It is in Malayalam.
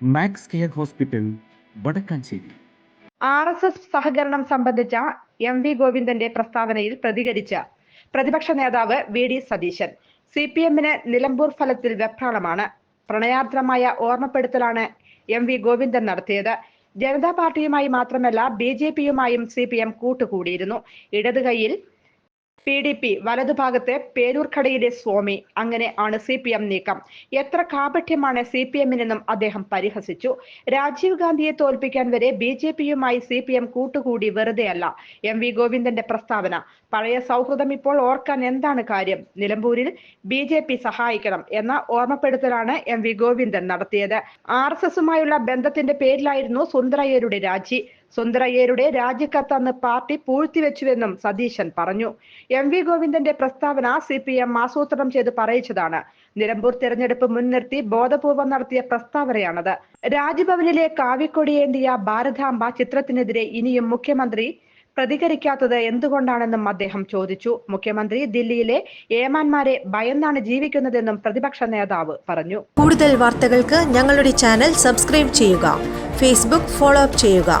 Max care hospital Vadakkanchery. R S S സഹകരണം സംബന്ധിച്ച എം വി ഗോവിന്ദന്റെ പ്രസ്താവനയിൽ പ്രതികരിച്ച പ്രതിപക്ഷ നേതാവ് V D Satheesan. C P എമ്മിന് നിലമ്പൂർ ഫലത്തിൽ വെപ്രാളമാണ്. പ്രണയാർദ്രമായ ഓർമ്മപ്പെടുത്തലാണ് എം വി ഗോവിന്ദൻ നടത്തിയത്. ജനതാ പാർട്ടിയുമായി മാത്രമല്ല ബി ജെ പിയുമായും സി പി എം കൂട്ടുകൂടിയിരുന്നു. ഇടത് കൈയിൽ പി ഡി പി വലതുഭാഗത്ത് പേരൂർക്കടയിലെ സ്വാമി. അങ്ങനെ ആണ് സി പി എം നീക്കം. എത്ര കാപഠ്യമാണ് സി പി എമ്മിനെന്നും അദ്ദേഹം പരിഹസിച്ചു. രാജീവ് ഗാന്ധിയെ തോൽപ്പിക്കാൻ വരെ ബി ജെ പിയുമായി സി പി എം കൂട്ടുകൂടി വെറുതെയല്ല. എം വി ഗോവിന്ദന്റെ പ്രസ്താവന. പഴയ സൗഹൃദം ഇപ്പോൾ ഓർക്കാൻ എന്താണ് കാര്യം? നിലമ്പൂരിൽ ബി ജെ പി സഹായിക്കണം എന്ന ഓർമ്മപ്പെടുത്തലാണ് എം വി ഗോവിന്ദൻ നടത്തിയത്. ആർ എസ് എസുമായുള്ള ബന്ധത്തിന്റെ പേരിലായിരുന്നു സുന്ദരയ്യരുടെ രാജി. സുന്ദരയ്യരുടെ രാജിക്കത്ത് അന്ന് പാർട്ടി പൂഴ്ത്തിവെച്ചുവെന്നും സതീശൻ പറഞ്ഞു. എം വി ഗോവിന്ദന്റെ പ്രസ്താവന സി പി എം ആസൂത്രണം ചെയ്ത് പറയിച്ചതാണ്. നിലമ്പൂർ തെരഞ്ഞെടുപ്പ് മുൻനിർത്തി ബോധപൂർവം നടത്തിയ പ്രസ്താവനയാണത്. രാജ്ഭവനിലെ കാവിക്കൊടിയേന്തിയ ഭാരതാംബ ചിത്രത്തിനെതിരെ ഇനിയും മുഖ്യമന്ത്രി പ്രതികരിക്കാത്തത് എന്തുകൊണ്ടാണെന്നും അദ്ദേഹം ചോദിച്ചു. മുഖ്യമന്ത്രി ദില്ലിയിലെ ഏമാന്മാരെ ഭയന്നാണ് ജീവിക്കുന്നതെന്നും പ്രതിപക്ഷ നേതാവ് പറഞ്ഞു. കൂടുതൽ വാർത്തകൾക്ക് ഞങ്ങളുടെ ചാനൽ സബ്സ്ക്രൈബ് ചെയ്യുക ഫേസ്ബുക്ക് ഫോളോ അപ്പ് ചെയ്യുക.